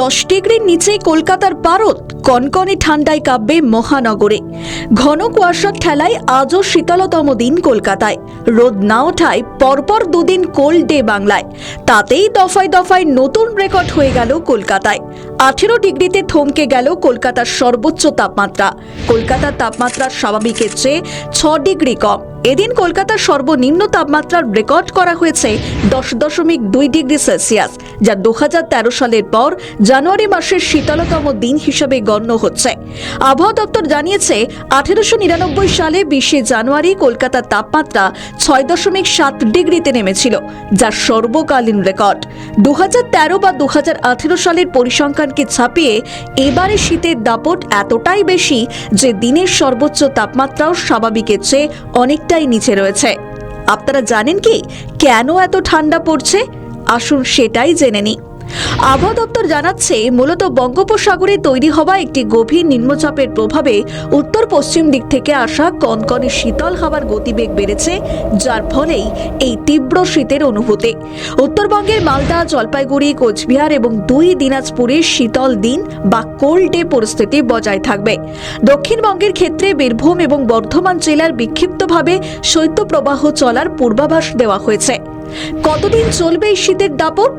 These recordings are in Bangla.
দশ ডিগ্রির নিচে কলকাতার পারদ, কনকনে ঠান্ডায় কাঁপবে মহানগরে। ঘন কুয়াশার ঠেলায় আজও শীতলতম দিন কলকাতায়। রোদ না ওঠায় পরপর দুদিন কোল্ড ডে বাংলায়। তাতেই দফায় দফায় নতুন রেকর্ড হয়ে গেল কলকাতায়। আঠেরো ডিগ্রিতে থমকে গেল কলকাতার সর্বোচ্চ তাপমাত্রা। কলকাতার তাপমাত্রা স্বাভাবিকের চেয়ে ছ ডিগ্রি কম। এদিন কলকাতার সর্বনিম্ন তাপমাত্রার রেকর্ড করা হয়েছে দশ দশমিক দুই ডিগ্রি সেলসিয়াস, যা দুহাজার তেরো সালের পর জানুয়ারি মাসের শীতলতম দিন হিসেবে গণ্য হচ্ছে। আবহাওয়া দপ্তর জানিয়েছে, আঠেরোশো নিরানব্বই সালে বিশে জানুয়ারি কলকাতার তাপমাত্রা ছয় দশমিক সাত ডিগ্রিতে নেমেছিল যা সর্বকালীন রেকর্ড। দু হাজার তেরো বা দু হাজার আঠেরো সালের পরিসংখ্যানকে ছাপিয়ে এবারে শীতের দাপট এতটাই বেশি যে দিনের সর্বোচ্চ তাপমাত্রাও স্বাভাবিকের চেয়ে অনেকটাই নিচে রয়েছে। আপনারা জানেন কি? কেন এত ঠান্ডা পড়ছে? আসুন সেটাই জেনে নিই। আবহাওয়া দপ্তর জানাচ্ছে, মূলত বঙ্গোপসাগরে তৈরি হওয়া একটি গভীর নিম্নচাপের প্রভাবে উত্তর পশ্চিম দিক থেকে আসা কনকনে শীতল হাওয়ার গতিবেগ বেড়েছে, যার ফলেই এই তীব্র শীতের অনুভূতি। উত্তরবঙ্গের মালদা, জলপাইগুড়ি, কোচবিহার এবং দুই দিনাজপুরে শীতল দিন বা কোল্ড ডে পরিস্থিতি বজায় থাকবে। দক্ষিণবঙ্গের ক্ষেত্রে বীরভূম এবং বর্ধমান জেলার বিক্ষিপ্তভাবে শৈত্যপ্রবাহ চলার পূর্বাভাস দেওয়া হয়েছে। কতদিন চলবে এই শীতের দাপট?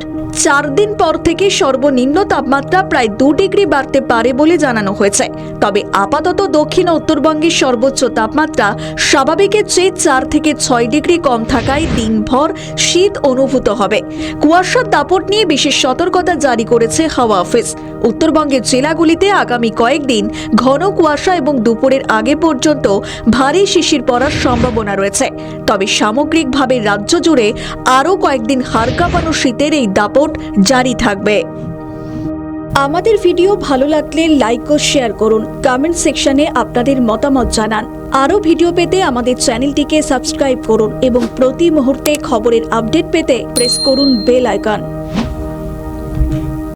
চার দিন পর থেকে সর্বনিম্ন তাপমাত্রা প্রায় দু ডিগ্রি বাড়তে পারে বলে জানানো হয়েছে। তবে আপাতত দক্ষিণ উত্তরবঙ্গের সর্বোচ্চ তাপমাত্রা স্বাভাবিকের চেয়ে চার থেকে ছয় ডিগ্রি কম থাকায় দিনভর শীত অনুভূত হবে। কুয়াশার দাপট নিয়ে বিশেষ সতর্কতা জারি করেছে হাওয়া অফিস। উত্তরবঙ্গের জেলাগুলিতে আগামী কয়েকদিন ঘন কুয়াশা এবং দুপুরের আগে পর্যন্ত ভারী শিশির পড়ার সম্ভাবনা রয়েছে। তবে সামগ্রিকভাবে রাজ্য জুড়ে আরও কয়েকদিন হাড় কাঁপানো শীতের এই দাপট জারি থাকবে। আমাদের ভিডিও ভালো লাগলে লাইক ও শেয়ার করুন। কমেন্ট সেকশনে আপনাদের মতামত জানান। আরও ভিডিও পেতে আমাদের চ্যানেলটিকে সাবস্ক্রাইব করুন এবং প্রতি মুহূর্তে খবরের আপডেট পেতে প্রেস করুন বেল আইকন।